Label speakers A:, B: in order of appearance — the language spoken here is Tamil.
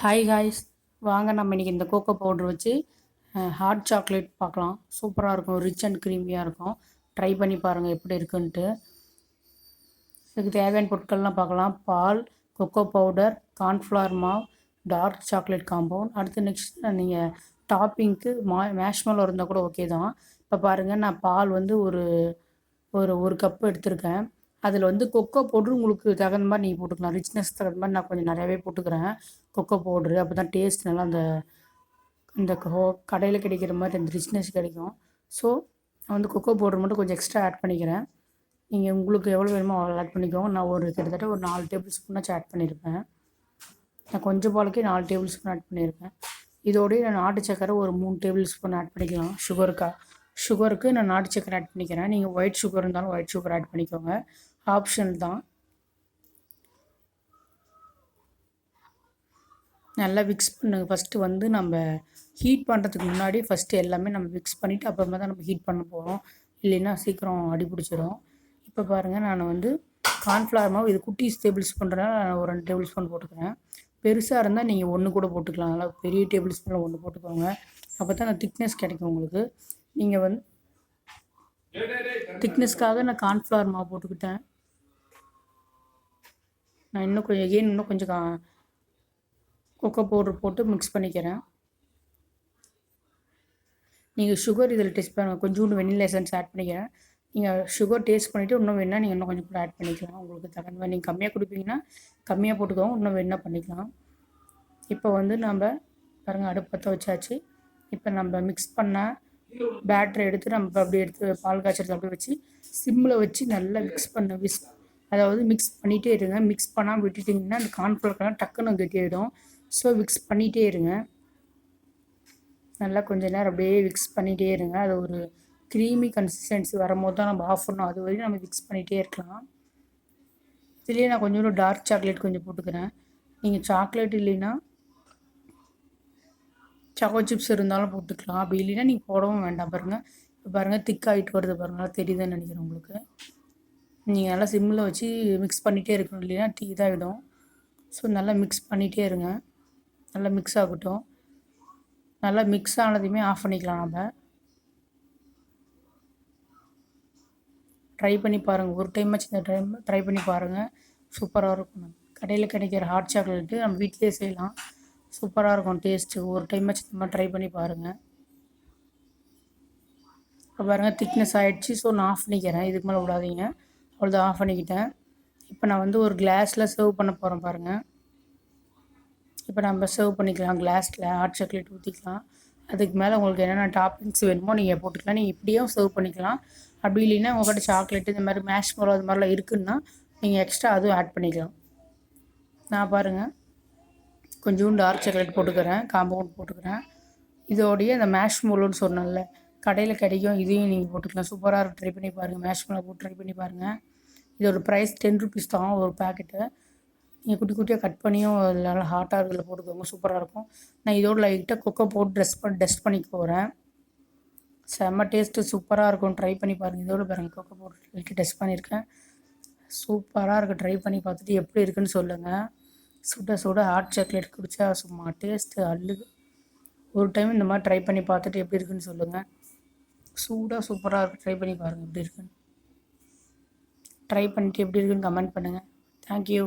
A: ஹாய் காய்ஸ் வாங்க நம்ம இன்றைக்கி இந்த கோகோ பவுடர் வச்சு ஹாட் சாக்லேட் பார்க்கலாம். சூப்பராக இருக்கும். ரிச் அண்ட் க்ரீமியாக இருக்கும். ட்ரை பண்ணி பாருங்கள் எப்படி இருக்குன்ட்டு. இதுக்கு தேவையான பொருட்கள்லாம் பார்க்கலாம். பால் கொக்கோ பவுடர் கார்ன்ஃப்ளவர் மாவு டார்க் சாக்லேட் காம்பவுண்ட் அடுத்து நெக்ஸ்ட் நீங்கள் டாப்பிங்க்கு மா மேஷ்மெலோ இருந்தால் கூட ஓகே தான். இப்போ பாருங்கள் நான் பால் வந்து ஒரு ஒரு ஒரு கப்பு எடுத்திருக்கேன். அதில் வந்து கொக்கோ பவுட்ரு உங்களுக்கு தகுந்த மாதிரி நீங்கள் போட்டுக்கலாம். ரிச்னஸ் தகுந்த மாதிரி நான் கொஞ்சம் நிறையாவே போட்டுக்கிறேன். கொக்கோ பவுட்ரு அப்போ தான் டேஸ்ட் நல்லா அந்த இந்த கடையில் கிடைக்கிற மாதிரி அந்த ரிச்னஸ் கிடைக்கும். ஸோ நான் வந்து கொக்கோ பவுடர் மட்டும் கொஞ்சம் எக்ஸ்ட்ரா ஆட் பண்ணிக்கிறேன். நீங்கள் உங்களுக்கு எவ்வளோ வேணுமோ அவ்வளோ ஆட் பண்ணிக்கோங்க. நான் ஒரு கிட்டத்தட்ட ஒரு நாலு டேபிள் ஸ்பூனாச்சும் ஆட் பண்ணியிருப்பேன் நான் கொஞ்சம் பாலுக்கே நாலு டேபிள் ஸ்பூன் ஆட் பண்ணியிருப்பேன் இதோடய நான் நாட்டு சக்கரை ஒரு மூணு டேபிள் ஸ்பூன் ஆட் பண்ணிக்கலாம். சுகருக்கா சுகருக்கு நான் நாட்டு சக்கரை ஆட் பண்ணிக்கிறேன். நீங்கள் ஒயிட் சுகர் இருந்தாலும் ஒயிட் சுகர் ஆட் பண்ணிக்கோங்க. ஆப்ஷன் தான். நல்லா மிக்ஸ் பண்ணுங்க. ஃபஸ்ட்டு வந்து நம்ம ஹீட் பண்ணுறதுக்கு முன்னாடி ஃபஸ்ட்டு எல்லாமே நம்ம மிக்ஸ் பண்ணிவிட்டு அப்புறமா தான் நம்ம ஹீட் பண்ண போகிறோம் இல்லைன்னா சீக்கிரம் அடிபிடிச்சிரும் இப்போ பாருங்கள் நான் வந்து கார்ன்ஃப்ளவர் மாவு இது குட்டி டேபிள் ஸ்பூன்றதுனால நான் ஒரு ரெண்டு டேபிள் ஸ்பூன் போட்டுக்கிறேன். பெருசாக இருந்தால் நீங்கள் ஒன்று கூட போட்டுக்கலாம். நல்லா பெரிய டேபிள் ஸ்பூனில் ஒன்று போட்டுக்கோங்க. அப்போ தான் அந்த திக்னஸ் கிடைக்கும் உங்களுக்கு. நீங்கள் வந்து திக்னஸ்க்காக நான் கார்ன்ஃப்ளவர் மாவு போட்டுக்கிட்டேன். நான் இன்னும் கொஞ்சம் எகெயின் இன்னும் கொஞ்சம் கா கொக்கோ பவுடர் போட்டு மிக்ஸ் பண்ணிக்கிறேன். நீங்கள் சுகர் இதில் டெஸ்ட் பண்ணுங்கள் கொஞ்சோண்டு வெனிலா எசன்ஸ் ஆட் பண்ணிக்கிறேன். நீங்கள் சுகர் டேஸ்ட் பண்ணிவிட்டு இன்னும் வேணால் நீங்கள் இன்னும் கொஞ்சம் கூட ஆட் பண்ணிக்கலாம். உங்களுக்கு தகுந்த மாதிரி நீங்கள் கம்மியாக கொடுப்பீங்கன்னா கம்மியாக போட்டுக்கோங்க இன்னும் வேணால் பண்ணிக்கலாம். இப்போ வந்து நம்ம பாருங்கள் அடுப்பு பற்ற வச்சாச்சு. இப்போ நம்ம மிக்ஸ் பண்ண பேட்டரை எடுத்து நம்ம அப்படி எடுத்து பால் காய்ச்சறது அப்படியே வச்சு சிம்மில் வச்சு நல்லா மிக்ஸ் பண்ண விஸ் அதாவது மிக்ஸ் பண்ணிகிட்டே இருங்க. மிக்ஸ் பண்ணாமல் விட்டுட்டிங்கன்னா அந்த கார்ன்ஃப்ளவர்லாம் டக்குன்னு கெட்டியாயிடும். ஸோ மிக்ஸ் பண்ணிகிட்டே இருங்க. நல்லா கொஞ்ச நேரம் அப்படியே மிக்ஸ் பண்ணிகிட்டே இருங்க. அது ஒரு க்ரீமி கன்சிஸ்டன்சி வரும்போது தான் நம்ம ஆஃப் பண்ணோம் அது வரையும் நம்ம மிக்ஸ் பண்ணிகிட்டே இருக்கலாம். இதுலேயே நான் கொஞ்சோண்டு டார்க் சாக்லேட் கொஞ்சம் போட்டுக்கிறேன். நீங்கள் சாக்லேட் இல்லைன்னா சாக்கோ சிப்ஸ் இருந்தாலும் போட்டுக்கலாம். அப்படி இல்லைன்னா நீங்கள் போடவும் வேண்டாம். பாருங்கள் இப்போ பாருங்கள் திக்காகிட்டு வருது பாருங்கள் தெரியுதுன்னு நினைக்கிறேன் உங்களுக்கு. நீங்கள் நல்லா சிம்மில் வச்சு மிக்ஸ் பண்ணிகிட்டே இருக்கணும். இல்லைன்னா டீ தான் ஆகிடும் ஸோ நல்லா மிக்ஸ் பண்ணிகிட்டே இருங்க. நல்லா மிக்ஸ் ஆகட்டும். நல்லா மிக்ஸ் ஆனதையுமே ஆஃப் பண்ணிக்கலாம் நம்ம ட்ரை பண்ணி பாருங்கள் ஒரு டைம் வச்சு இந்த டைம் ட்ரை பண்ணி பாருங்கள் சூப்பராக இருக்கும். கடையில் கிடைக்கிற ஹாட் சாக்லேட்டு நம்ம வீட்டிலே செய்யலாம். சூப்பராக இருக்கும் டேஸ்ட்டு ஒரு டைம் வச்சு ட்ரை பண்ணி பாருங்கள் இப்போ பாருங்கள் திக்னஸ் ஆகிடுச்சு ஸோ நான் ஆஃப் பண்ணிக்கிறேன். இதுக்கு மேலே விடாதீங்க. அவ்வளோதான் ஆஃப் பண்ணிக்கிட்டேன். இப்போ நான் வந்து ஒரு கிளாஸில் சர்வ் பண்ண போகிறேன் பாருங்கள் இப்போ நம்ம சர்வ் பண்ணிக்கலாம். கிளாஸில் ஹாட் சாக்லேட் ஊற்றிக்கலாம் அதுக்கு மேலே உங்களுக்கு என்னென்ன டாப்பிங்ஸ் வேணுமோ நீங்கள் போட்டுக்கலாம். நீங்கள் இப்படியும் சர்வ் பண்ணிக்கலாம். அப்படி இல்லைன்னா உங்கள்கிட்ட சாக்லேட்டு இந்த மாதிரி மேஷ் மரம் அது மாதிரிலாம் இருக்குன்னா நீங்கள் எக்ஸ்ட்ரா அதுவும் ஆட் பண்ணிக்கலாம். நான் பாருங்கள் கொஞ்சோண்டு டார்க் சாக்லேட் போட்டுக்கிறேன் காம்பவுண்ட் போட்டுக்கிறேன். இதோடைய இந்த மேஷ் மோலோன்னு சொன்னேன்ல கடையில் கிடைக்கும் இதையும் நீங்கள் போட்டுக்கலாம். சூப்பராக இருக்கும் ட்ரை பண்ணி பாருங்கள் மேஷ் மோலோ போட்டு ட்ரை பண்ணி பாருங்கள் இதோட ப்ரைஸ் டென் ருபீஸ் தான் ஒரு பேக்கெட்டு நீங்கள் குட்டி குட்டியாக கட் பண்ணியும் நல்லா ஹாட்டாக இருக்கிற போட்டுக்கோங்க சூப்பராக இருக்கும். நான் இதோட லைட்டாக கொக்கோ போட்டு ட்ரெஸ் பண்ணி டெஸ்ட் பண்ணி போகிறேன் செம்ம டேஸ்ட்டு சூப்பராக இருக்கும். ட்ரை பண்ணி பாருங்கள் இதோட பாருங்கள் கொக்கோ போட்டு லைட்டாக டெஸ்ட் பண்ணியிருக்கேன் சூப்பராக இருக்குது ட்ரை பண்ணி பார்த்துட்டு எப்படி இருக்குன்னு சொல்லுங்கள் சுட சுட ஹாட் சாக்லேட் குடித்தா சும்மா டேஸ்ட்டு அள்ளுது ஒரு டைம் இந்த மாதிரி ட்ரை பண்ணி பார்த்துட்டு எப்படி இருக்குன்னு சொல்லுங்கள் சூடாக சூப்பராக இருக்குது ட்ரை பண்ணி பாருங்கள் எப்படி இருக்குன்னு. ட்ரை பண்ணிட்டு எப்படி இருக்குன்னு கமெண்ட் பண்ணுங்கள் தேங்க்யூ